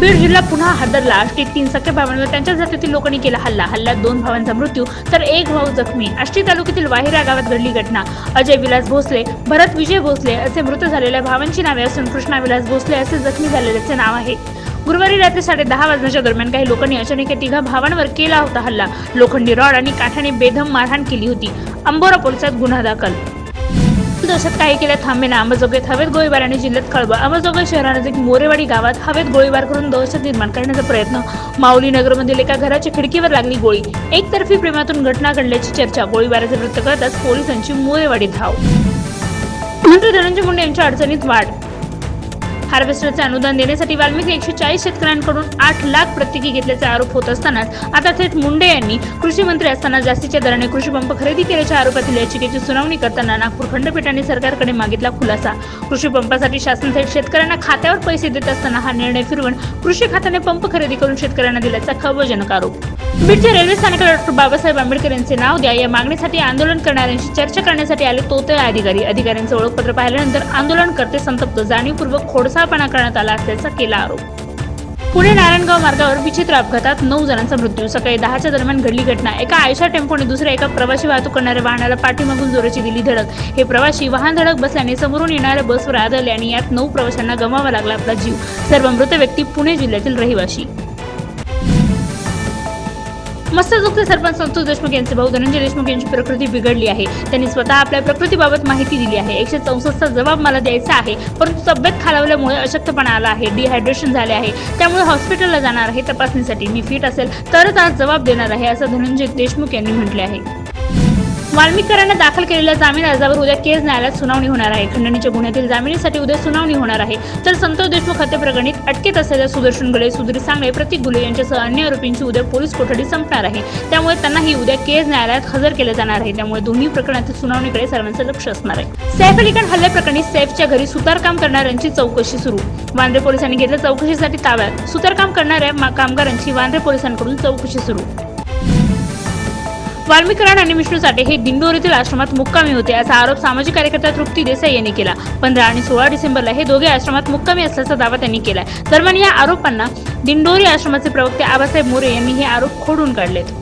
बीड जिल्हा पुन्हा हादरला. आष्टीत तीन सख्या भावांवर त्यांच्या जातीतील लोकांनी केला हल्ला. हल्ल्यात दोन भावांचा मृत्यू तर एक भाऊ जखमी. आष्टी तालुक्यातील वाहिरा गावात घडली घटना. अजय विलास भोसले भरत विजय भोसले असे मृत झालेल्या भावांची नावे असून कृष्णा विलास भोसले असे जखमी झालेल्याचे नाव आहे. गुरुवारी रात्री साडे दहा वाजण्याच्या दरम्यान काही लोकांनी अचानक या तिघा भावांवर केला होता हल्ला. लोखंडी रॉड आणि काठाने बेधम मारहाण केली होती. अंबोरा पोलिसात गुन्हा दाखल दहशत काही केल्या थांबेना अंबाजोगाईत हवेत गोळीबार आणि जिल्ह्यात खळबळ अंबाजोगाई शहरानजीक मोरेवाडी गावात हवेत गोळीबार करून दहशत निर्माण करण्याचा प्रयत्न. माऊली नगरमधील एका घराच्या खिडकीवर लागली गोळी. एकतर्फी प्रेमातून घटना घडल्याची चर्चा. गोळीबाराचे वृत्त करताच पोलिसांची मोरेवाडी धाव. मंत्री धनंजय मुंडे यांच्या अडचणीत वाढ. हार्वेस्टरचे अनुदान देण्यासाठी वाल्मिकी एकशे चाळीस शेतकऱ्यांकडून आठ लाख प्रत्येकी घेतल्याचा आरोप होत असतानाच आता थेट मुंडे यांनी कृषी मंत्री असताना जास्तीच्या दराने कृषी पंप खरेदी केल्याच्या आरोपातील याचिकेची सुनावणी करताना नागपूर खंडपीठाने सरकारकडे मागितला खुलासा. कृषी पंपासाठी शासन थेट शेतकऱ्यांना खात्यावर पैसे देत असताना हा निर्णय फिरवून कृषी खात्याने पंप खरेदी करून शेतकऱ्यांना दिल्याचा खळबळजनक आरोप. बीडच्या रेल्वे स्थानकाला डॉक्टर बाबासाहेब आंबेडकर यांचे नाव द्या. या मागणीसाठी आंदोलन करणाऱ्यांशी चर्चा करण्यासाठी आले तोते अधिकारी. अधिकाऱ्यांचे ओळखपत्र पाहिल्यानंतर आंदोलनकर्ते संतप्त. जाणीवपूर्वक खोडसाळपणा करण्यात आला असल्याचा केला आरोप. पुणे नारायणगाव मार्गावर विचित्र अपघातात नऊ जणांचा मृत्यू. सकाळी दहाच्या दरम्यान घडली घटना. एका आयशा टेम्पोने दुसऱ्या एका प्रवाशी वाहतूक करणाऱ्या वाहनाला पाठीमागून जोराची दिली धडक. हे प्रवाशी वाहन धडक बसल्याने समोरून येणाऱ्या बसवर आदळले आणि यात नऊ प्रवाशांना गमावा लागला आपला जीव. सर्व मृत व्यक्ती पुणे जिल्ह्यातील रहिवासी. मस्तजुक्त सरपंच संतोष देशमुख यांचे भाऊ धनंजय देशमुख यांची प्रकृती बिघडली आहे. त्यांनी स्वतः आपल्या प्रकृतीबाबत माहिती दिली आहे. एकशे चौसष्टचा जबाब मला द्यायचा आहे. परंतु तब्येत खालावल्यामुळे अशक्तपणा आला आहे. डिहायड्रेशन झाले आहे. त्यामुळे हॉस्पिटलला जाणार आहे तपासणीसाठी. मी फिट असेल तरच आज जबाब देणार आहे असं धनंजय देशमुख यांनी म्हटले आहे. वाल्मिकरांना दाखल केलेल्या जामीन अर्जावर उद्या केज न्यायालयात सुनावणी होणार आहे. खंडणीच्या गुन्ह्यातील जामिनीसाठी उद्या सुनावणी होणार आहे. तर संतोष देशमुख हत्या प्रकरणी अटकेत असलेल्या सुदर्शन गुले सुधीर सांगळे प्रतीक गुले यांच्यासह अन्य आरोपींची उद्या पोलीस कोठडी संपणार आहे. त्यामुळे त्यांनाही उद्या केज न्यायालयात हजर केले जाणार आहे. त्यामुळे दोन्ही प्रकरणातील सुनावणीकडे सर्वांचं लक्ष असणार आहे. सैफ अली खान हल्ल्याप्रकरणी सैफच्या घरी सुतारकाम करणाऱ्यांची चौकशी सुरू. वांद्रे पोलिसांनी घेतल्या चौकशीसाठी ताब्यात. सुतारकाम करणाऱ्या मा- कामगारांची वांद्रे पोलिसांकडून चौकशी सुरू. वाल्मिकरण आणि विष्णू साठे हे दिंडोरीतील आश्रमात मुक्कामी होते. असा आरोप सामाजिक कार्यकर्ता तृप्ती देसाई यांनी केला. पंधरा आणि सोळा डिसेंबरला हे दोघे आश्रमात मुक्कामी असल्याचा दावा त्यांनी केला दरम्यान या आरोपांना दिंडोरी आश्रमाचे प्रवक्ते आबासाहेब मोरे यांनी हे आरोप खोडून काढलेत.